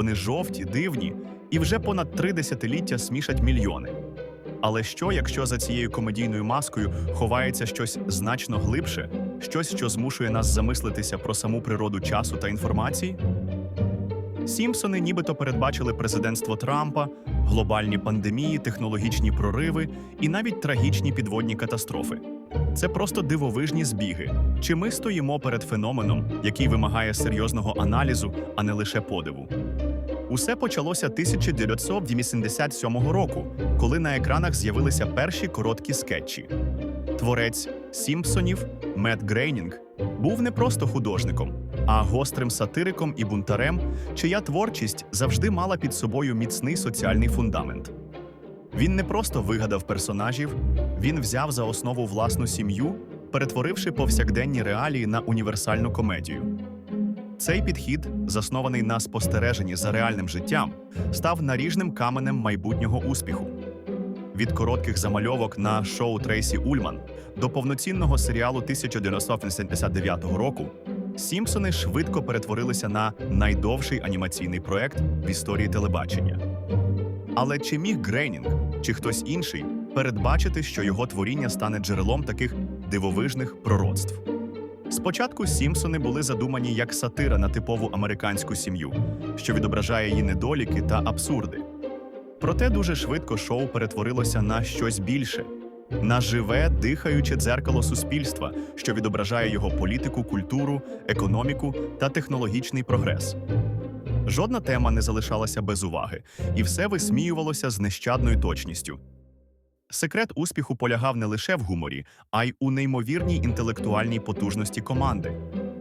Вони жовті, дивні і вже понад три десятиліття смішать мільйони. Але що, якщо за цією комедійною маскою ховається щось значно глибше, щось, що змушує нас замислитися про саму природу часу та інформації? Сімпсони нібито передбачили президентство Трампа, глобальні пандемії, технологічні прориви і навіть трагічні підводні катастрофи. Це просто дивовижні збіги. Чи ми стоїмо перед феноменом, який вимагає серйозного аналізу, а не лише подиву? Усе почалося 1987 року, коли на екранах з'явилися перші короткі скетчі. Творець Сімпсонів Мет Грейнінг був не просто художником, а гострим сатириком і бунтарем, чия творчість завжди мала під собою міцний соціальний фундамент. Він не просто вигадав персонажів, він взяв за основу власну сім'ю, перетворивши повсякденні реалії на універсальну комедію. Цей підхід, заснований на спостереженні за реальним життям, став наріжним каменем майбутнього успіху. Від коротких замальовок на шоу Трейсі Ульман до повноцінного серіалу 1989 року Сімпсони швидко перетворилися на найдовший анімаційний проект в історії телебачення. Але чи міг Грейнінг чи хтось інший передбачити, що його творіння стане джерелом таких дивовижних пророцтв? Спочатку Сімпсони були задумані як сатира на типову американську сім'ю, що відображає її недоліки та абсурди. Проте дуже швидко шоу перетворилося на щось більше на живе, дихаюче дзеркало суспільства, що відображає його політику, культуру, економіку та технологічний прогрес. Жодна тема не залишалася без уваги, і все висміювалося з нещадною точністю. Секрет успіху полягав не лише в гуморі, а й у неймовірній інтелектуальній потужності команди.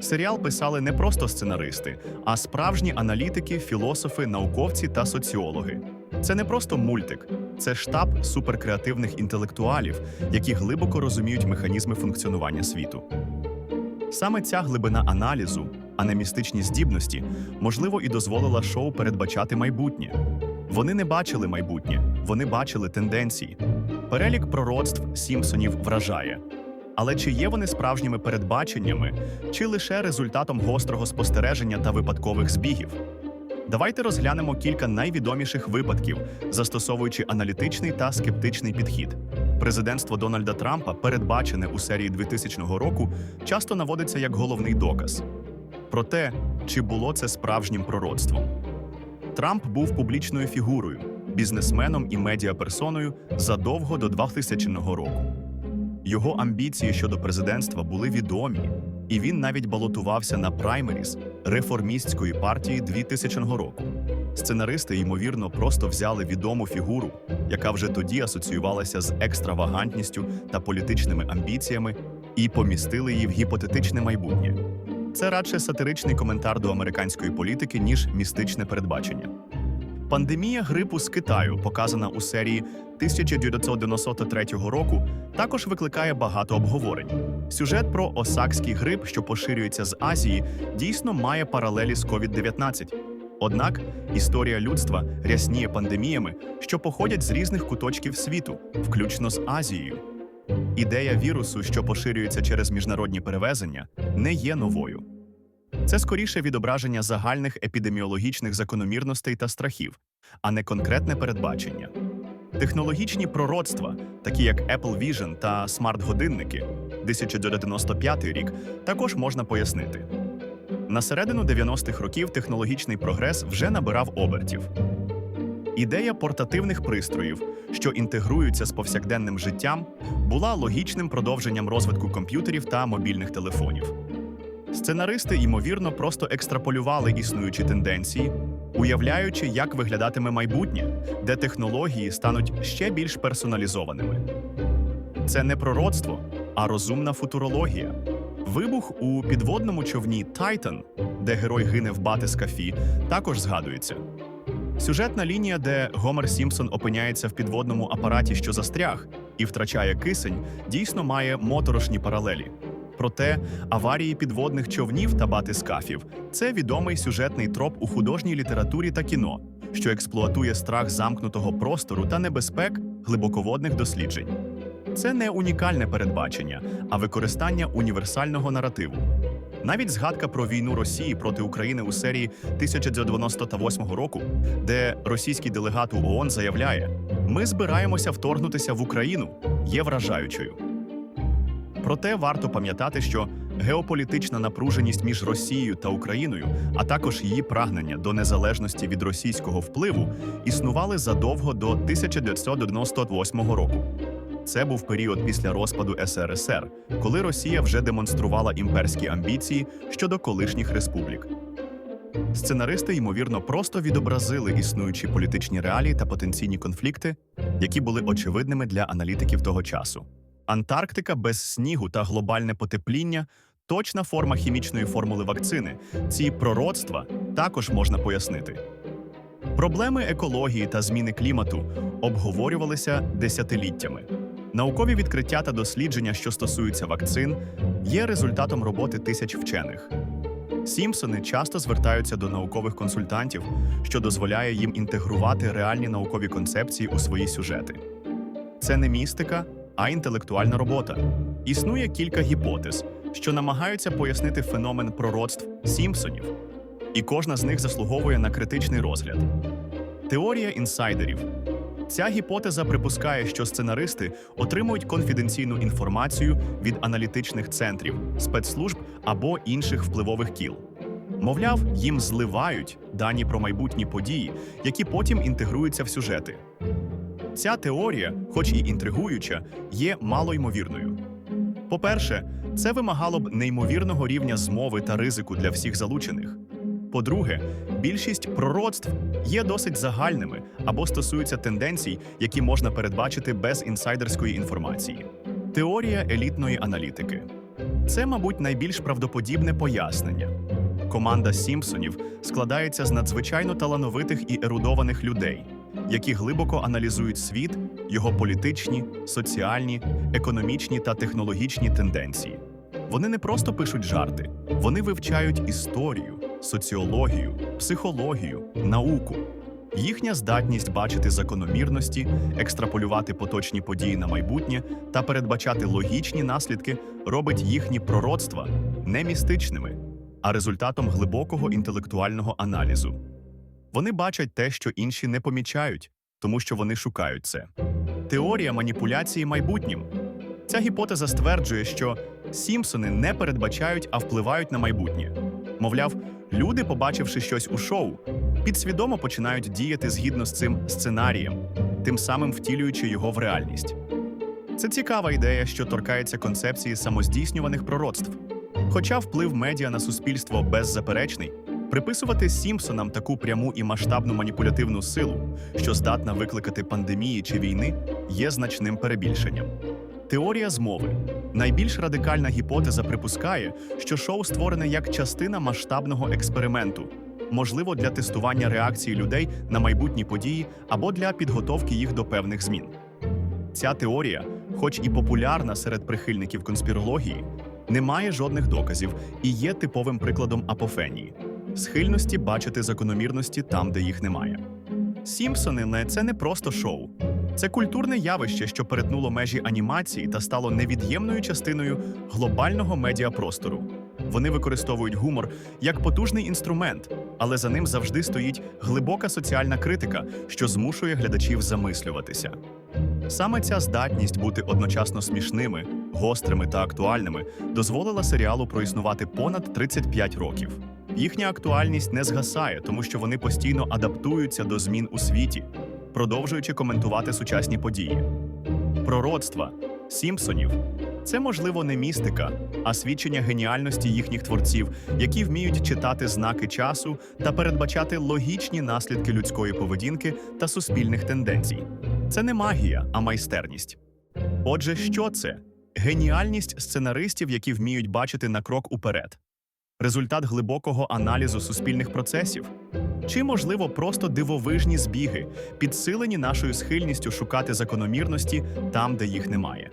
Серіал писали не просто сценаристи, а справжні аналітики, філософи, науковці та соціологи. Це не просто мультик, це штаб суперкреативних інтелектуалів, які глибоко розуміють механізми функціонування світу. Саме ця глибина аналізу, а не містичні здібності, можливо, і дозволила шоу передбачати майбутнє. Вони не бачили майбутнє, вони бачили тенденції. Перелік пророцтв Сімпсонів вражає. Але чи є вони справжніми передбаченнями, чи лише результатом гострого спостереження та випадкових збігів? Давайте розглянемо кілька найвідоміших випадків, застосовуючи аналітичний та скептичний підхід. Президентство Дональда Трампа, передбачене у серії 2000 року, часто наводиться як головний доказ. Про те, чи було це справжнім пророцтвом. Трамп був публічною фігурою, бізнесменом і медіаперсоною задовго до 2000 року. Його амбіції щодо президентства були відомі, і він навіть балотувався на праймеріс реформістської партії 2000 року. Сценаристи, ймовірно, просто взяли відому фігуру, яка вже тоді асоціювалася з екстравагантністю та політичними амбіціями, і помістили її в гіпотетичне майбутнє. Це радше сатиричний коментар до американської політики, ніж містичне передбачення. Пандемія грипу з Китаю, показана у серії 1993 року, також викликає багато обговорень. Сюжет про осакський грип, що поширюється з Азії, дійсно має паралелі з COVID-19. Однак історія людства рясніє пандеміями, що походять з різних куточків світу, включно з Азією. Ідея вірусу, що поширюється через міжнародні перевезення, не є новою. Це скоріше відображення загальних епідеміологічних закономірностей та страхів, а не конкретне передбачення. Технологічні пророцтва, такі як Apple Vision та смарт-годинники 1995 рік, також можна пояснити. На середину 90-х років технологічний прогрес вже набирав обертів. Ідея портативних пристроїв, що інтегруються з повсякденним життям, була логічним продовженням розвитку комп'ютерів та мобільних телефонів. Сценаристи, ймовірно, просто екстраполювали існуючі тенденції, уявляючи, як виглядатиме майбутнє, де технології стануть ще більш персоналізованими. Це не пророцтво, а розумна футурологія. Вибух у підводному човні Тайтан, де герой гине в батискафі, також згадується. Сюжетна лінія, де Гомер Сімпсон опиняється в підводному апараті, що застряг, і втрачає кисень, дійсно має моторошні паралелі. Проте аварії підводних човнів та батискафів це відомий сюжетний троп у художній літературі та кіно, що експлуатує страх замкнутого простору та небезпек глибоководних досліджень. Це не унікальне передбачення, а використання універсального наративу. Навіть згадка про війну Росії проти України у серії 1998 року, де російський делегат у ООН заявляє: ми збираємося вторгнутися в Україну, є вражаючою. Проте варто пам'ятати, що геополітична напруженість між Росією та Україною, а також її прагнення до незалежності від російського впливу, існували задовго до 1998 року. Це був період після розпаду СРСР, коли Росія вже демонструвала імперські амбіції щодо колишніх республік. Сценаристи, ймовірно, просто відобразили існуючі політичні реалії та потенційні конфлікти, які були очевидними для аналітиків того часу. Антарктика без снігу та глобальне потепління точна форма хімічної формули вакцини. Ці пророцтва також можна пояснити. Проблеми екології та зміни клімату обговорювалися десятиліттями. Наукові відкриття та дослідження, що стосуються вакцин, є результатом роботи тисяч вчених. Сімпсони часто звертаються до наукових консультантів, що дозволяє їм інтегрувати реальні наукові концепції у свої сюжети. Це не містика, а інтелектуальна робота. Існує кілька гіпотез, що намагаються пояснити феномен пророцтв Сімпсонів, і кожна з них заслуговує на критичний розгляд. Теорія інсайдерів. Ця гіпотеза припускає, що сценаристи отримують конфіденційну інформацію від аналітичних центрів, спецслужб або інших впливових кіл. Мовляв, їм зливають дані про майбутні події, які потім інтегруються в сюжети. Ця теорія, хоч і інтригуюча, є малоймовірною. По-перше, це вимагало б неймовірного рівня змови та ризику для всіх залучених. По-друге, більшість пророцтв є досить загальними або стосуються тенденцій, які можна передбачити без інсайдерської інформації. Теорія елітної аналітики це, мабуть, найбільш правдоподібне пояснення. Команда Сімпсонів складається з надзвичайно талановитих і ерудованих людей, які глибоко аналізують світ, його політичні, соціальні, економічні та технологічні тенденції. Вони не просто пишуть жарти, вони вивчають історію, соціологію, психологію, науку. Їхня здатність бачити закономірності, екстраполювати поточні події на майбутнє та передбачати логічні наслідки робить їхні пророцтва не містичними, а результатом глибокого інтелектуального аналізу. Вони бачать те, що інші не помічають, тому що вони шукають це. Теорія маніпуляції майбутнім. Ця гіпотеза стверджує, що Сімпсони не передбачають, а впливають на майбутнє. Мовляв, люди, побачивши щось у шоу, підсвідомо починають діяти згідно з цим сценарієм, тим самим втілюючи його в реальність. Це цікава ідея, що торкається концепції самоздійснюваних пророцтв. Хоча вплив медіа на суспільство беззаперечний, приписувати Сімпсонам таку пряму і масштабну маніпулятивну силу, що здатна викликати пандемії чи війни, є значним перебільшенням. Теорія змови найбільш радикальна гіпотеза припускає, що шоу створене як частина масштабного експерименту, можливо, для тестування реакції людей на майбутні події або для підготовки їх до певних змін. Ця теорія, хоч і популярна серед прихильників конспірології, не має жодних доказів і є типовим прикладом апофенії схильності бачити закономірності там, де їх немає. Сімпсони не це не просто шоу. Це культурне явище, що перетнуло межі анімації та стало невід'ємною частиною глобального медіапростору. Вони використовують гумор як потужний інструмент, але за ним завжди стоїть глибока соціальна критика, що змушує глядачів замислюватися. Саме ця здатність бути одночасно смішними, гострими та актуальними дозволила серіалу проіснувати понад 35 років. Їхня актуальність не згасає, тому що вони постійно адаптуються до змін у світі, продовжуючи коментувати сучасні події. Пророцтва Сімпсонів це можливо не містика, а свідчення геніальності їхніх творців, які вміють читати знаки часу та передбачати логічні наслідки людської поведінки та суспільних тенденцій. Це не магія, а майстерність. Отже, що це? Геніальність сценаристів, які вміють бачити на крок уперед. Результат глибокого аналізу суспільних процесів. Чи, можливо, просто дивовижні збіги, підсилені нашою схильністю шукати закономірності там, де їх немає.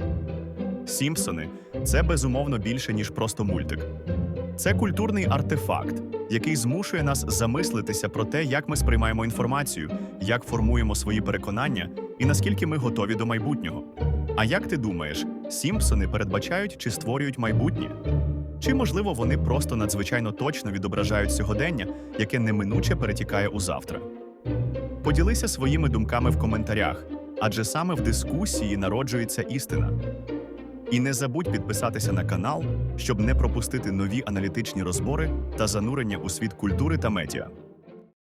Сімпсони це безумовно більше, ніж просто мультик. Це культурний артефакт, який змушує нас замислитися про те, як ми сприймаємо інформацію, як формуємо свої переконання і наскільки ми готові до майбутнього. А як ти думаєш, Сімпсони передбачають чи створюють майбутнє? Чи, можливо, вони просто надзвичайно точно відображають сьогодення, яке неминуче перетікає у завтра? Поділися своїми думками в коментарях, адже саме в дискусії народжується істина. І не забудь підписатися на канал, щоб не пропустити нові аналітичні розбори та занурення у світ культури та медіа.